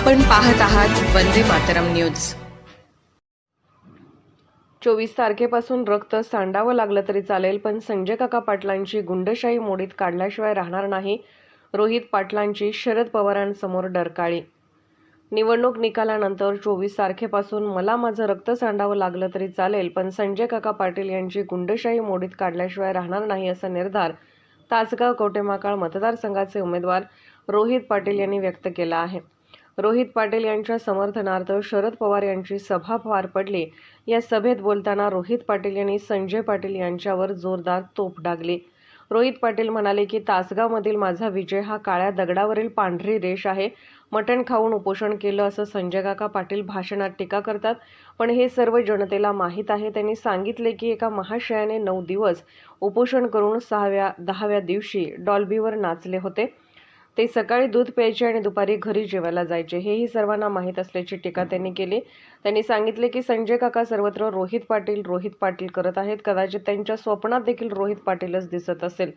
आपण पाहत आहात वंदे मातरम न्यूज. चोवीस तारखेपासून रक्त सांडावं लागलं तरी चालेल पण संजय काका पाटलांची गुंडशाही मोडीत काढल्याशिवाय राहणार नाही. रोहित पाटलांची शरद पवारांसमोर डरकाळी. निवडणूक निकालानंतर चोवीस तारखेपासून मला माझं रक्त सांडावं लागलं तरी चालेल पण संजय काका पाटील यांची गुंडशाही मोडीत काढल्याशिवाय राहणार नाही असा निर्धार तासगाव कवटेमाकाळ मतदारसंघाचे उमेदवार रोहित पाटील यांनी व्यक्त केला आहे. रोहित पाटील यांच्या समर्थनार्थ शरद पवार यांची सभा पार पडली. या सभेत बोलताना रोहित पाटील यांनी संजय पाटील यांच्यावर जोरदार तोफ डागली. रोहित पाटील म्हणाले की तासगावमधील माझा विजय हा काळ्या दगडावरील पांढरी रेष आहे. मटण खाऊन उपोषण केलं असं संजय काका पाटील भाषणात टीका करतात. पण हे सर्व जनतेला माहीत आहे. त्यांनी सांगितले की एका महाशयाने नऊ दिवस उपोषण करून सहाव्या दहाव्या दिवशी डॉल्बीवर नाचले होते. ते सकाळी दूध प्यायचे आणि दुपारी घरी जेवायला जायचे. हेही सर्वांना माहीत असल्याची टीका त्यांनी केली. त्यांनी सांगितले की संजय काका सर्वत्र रोहित पाटील रोहित पाटील करत आहेत. कदाचित त्यांच्या स्वप्नात देखील रोहित पाटीलच दिसत असेल.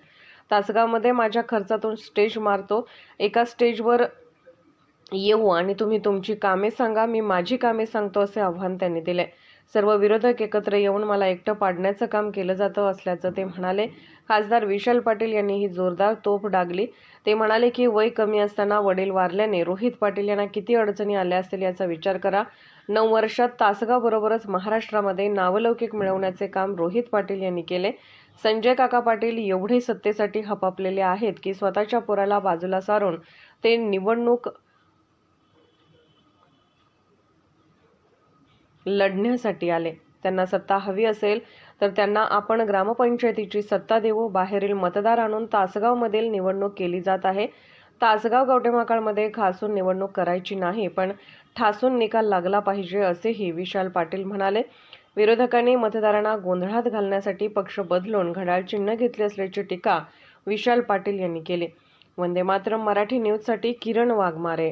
तासगावमध्ये माझ्या खर्चातून स्टेज मारतो. एका स्टेजवर येऊ आणि तुम्ही तुमची कामे सांगा. मी माझी कामे सांगतो असे आव्हान त्यांनी दिले. सर्व विरोधक एकत्र येऊन मला एकटं पाडण्याचं काम केलं जातं असल्याचं ते म्हणाले. खासदार विशाल पाटील यांनी ही जोरदार तोफ डागली. ते म्हणाले की वय कमी असताना वडील वारल्याने रोहित पाटील यांना किती अडचणी आल्या असतील याचा विचार करा. नऊ वर्षात तासगावबरोबरच महाराष्ट्रामध्ये नावलौकिक मिळवण्याचे काम रोहित पाटील यांनी केले. संजय काका पाटील एवढे सत्तेसाठी हपापलेले आहेत की स्वतःच्या पोराला बाजूला सारून ते निवडणूक लढण्यासाठी आले. त्यांना सत्ता हवी असेल तर त्यांना आपण ग्रामपंचायतीची सत्ता देऊ बाहेरील मतदार आणून तासगावमधील निवडणूक केली जात आहे. तासगाव कवटेमाकाळमध्ये खासून निवडणूक करायची नाही पण ठासून निकाल लागला पाहिजे असेही विशाल पाटील म्हणाले. विरोधकांनी मतदारांना गोंधळात घालण्यासाठी पक्ष बदलून घड्याळ चिन्ह घेतले असल्याची टीका विशाल पाटील यांनी केली. वंदे मातरम मराठी न्यूजसाठी किरण वाघमारे.